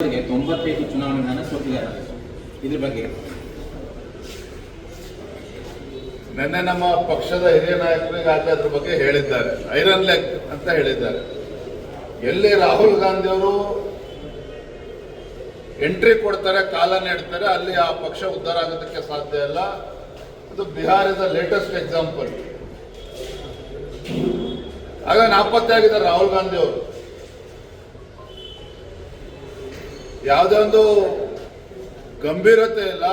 ತೊಂಬತ್ತೈದು ಚುನಾವಣೆಗಳನ್ನು ಸೋತಿದ್ದಾರೆ ಇದ್ರ ಬಗ್ಗೆ. ನಿನ್ನೆ ನಮ್ಮ ಪಕ್ಷದ ಹಿರಿಯ ನಾಯಕರಿಗೆ ಅದ್ರ ಬಗ್ಗೆ ಹೇಳಿದ್ದಾರೆ. ಐರನ್ ಲೆಗ್ ಅಂತ ಹೇಳಿದ್ದಾರೆ. ಎಲ್ಲಿ ರಾಹುಲ್ ಗಾಂಧಿ ಅವರು ಎಂಟ್ರಿ ಕೊಡ್ತಾರೆ, ಕಾಲ ನೀಡ್ತಾರೆ, ಅಲ್ಲಿ ಆ ಪಕ್ಷ ಉದ್ಧಾರ ಆಗೋದಕ್ಕೆ ಸಾಧ್ಯ ಇಲ್ಲ. ಅದು ಬಿಹಾರದ ಲೇಟೆಸ್ಟ್ ಎಕ್ಸಾಂಪಲ್ ಆಗ ನಾಪತ್ತೆ ಆಗಿದ್ದಾರೆ ರಾಹುಲ್ ಗಾಂಧಿ ಅವರು. ಯಾವುದೇ ಒಂದು ಗಂಭೀರತೆ ಇಲ್ಲ.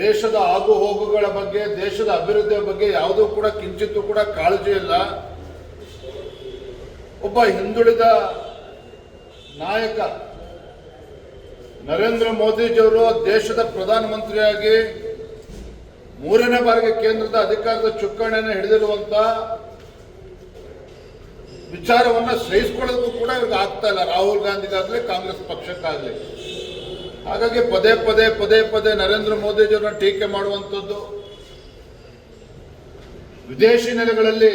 ದೇಶದ ಆಗು ಹೋಗುಗಳ ಬಗ್ಗೆ, ದೇಶದ ಅಭಿವೃದ್ಧಿಯ ಬಗ್ಗೆ ಯಾವುದೂ ಕೂಡ ಕಿಂಚಿತ್ತು ಕೂಡ ಕಾಳಜಿ ಇಲ್ಲ. ಒಬ್ಬ ಹಿಂದುಳಿದ ನಾಯಕ ನರೇಂದ್ರ ಮೋದಿಜಿಯವರು ದೇಶದ ಪ್ರಧಾನಮಂತ್ರಿಯಾಗಿ ಮೂರನೇ ಬಾರಿಗೆ ಕೇಂದ್ರದ ಅಧಿಕಾರದ ಚುಕ್ಕಣೆಯನ್ನು ಹಿಡಿದಿರುವಂತ ವಿಚಾರವನ್ನ ಸಹಿಸ್ಕೊಳ್ಳೋದು ಕೂಡ ಇವ್ರಿಗೆ ಆಗ್ತಾ ಇಲ್ಲ. ರಾಹುಲ್ ಗಾಂಧಿಗಾಗ್ಲಿ ಕಾಂಗ್ರೆಸ್ ಪಕ್ಷಕ್ಕಾಗ್ಲಿ. ಹಾಗಾಗಿ ಪದೇ ಪದೇ ಪದೇ ಪದೇ ನರೇಂದ್ರ ಮೋದಿಜಿಯವರನ್ನ ಟೀಕೆ ಮಾಡುವಂಥದ್ದು ವಿದೇಶಿ ನೆಲೆಗಳಲ್ಲಿ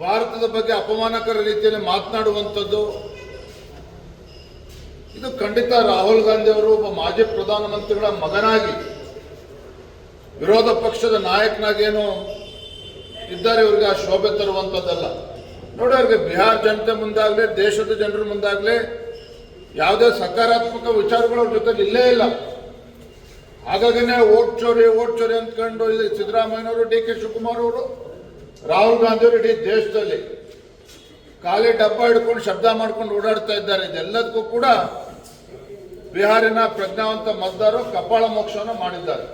ಭಾರತದ ಬಗ್ಗೆ ಅಪಮಾನಕರ ರೀತಿಯಲ್ಲಿ ಮಾತನಾಡುವಂಥದ್ದು. ಇದು ಖಂಡಿತ ರಾಹುಲ್ ಗಾಂಧಿ ಅವರು ಒಬ್ಬ ಮಾಜಿ ಪ್ರಧಾನಮಂತ್ರಿಗಳ ಮಗನಾಗಿ, ವಿರೋಧ ಪಕ್ಷದ ನಾಯಕನಾಗೇನು ಇದ್ದಾರೆ ಇವ್ರಿಗೆ ಆ ಶೋಭೆ ತರುವಂಥದ್ದಲ್ಲ ನೋಡಿ ಅವ್ರಿಗೆ ಬಿಹಾರ್ ಜನತೆ ಮುಂದಾಗಲಿ, ದೇಶದ ಜನರ ಮುಂದಾಗಲಿ, ಯಾವುದೇ ಸಕಾರಾತ್ಮಕ ವಿಚಾರಗಳು ಅವ್ರ ಜೊತೆ ಇಲ್ಲೇ ಇಲ್ಲ. ಹಾಗಾಗಿನೇ ಓಟ್ ಚೋರಿ ಓಟ್ ಚೋರಿ ಅಂದ್ಕೊಂಡು ಇಲ್ಲಿ ಸಿದ್ದರಾಮಯ್ಯನವರು ಡಿ ಕೆ ಶಿವಕುಮಾರ್ ಅವರು, ರಾಹುಲ್ ಗಾಂಧಿ ಅವರು ಇಡೀ ದೇಶದಲ್ಲಿ ಖಾಲಿ ಡಬ್ಬ ಹಿಡ್ಕೊಂಡು ಶಬ್ದ ಮಾಡ್ಕೊಂಡು ಓಡಾಡ್ತಾ ಇದ್ದಾರೆ. ಇದೆಲ್ಲದಕ್ಕೂ ಕೂಡ ಬಿಹಾರಿನ ಪ್ರಜ್ಞಾವಂತ ಮತದಾರರು ಕಪಾಳ ಮೋಕ್ಷವನ್ನು ಮಾಡಿದ್ದಾರೆ.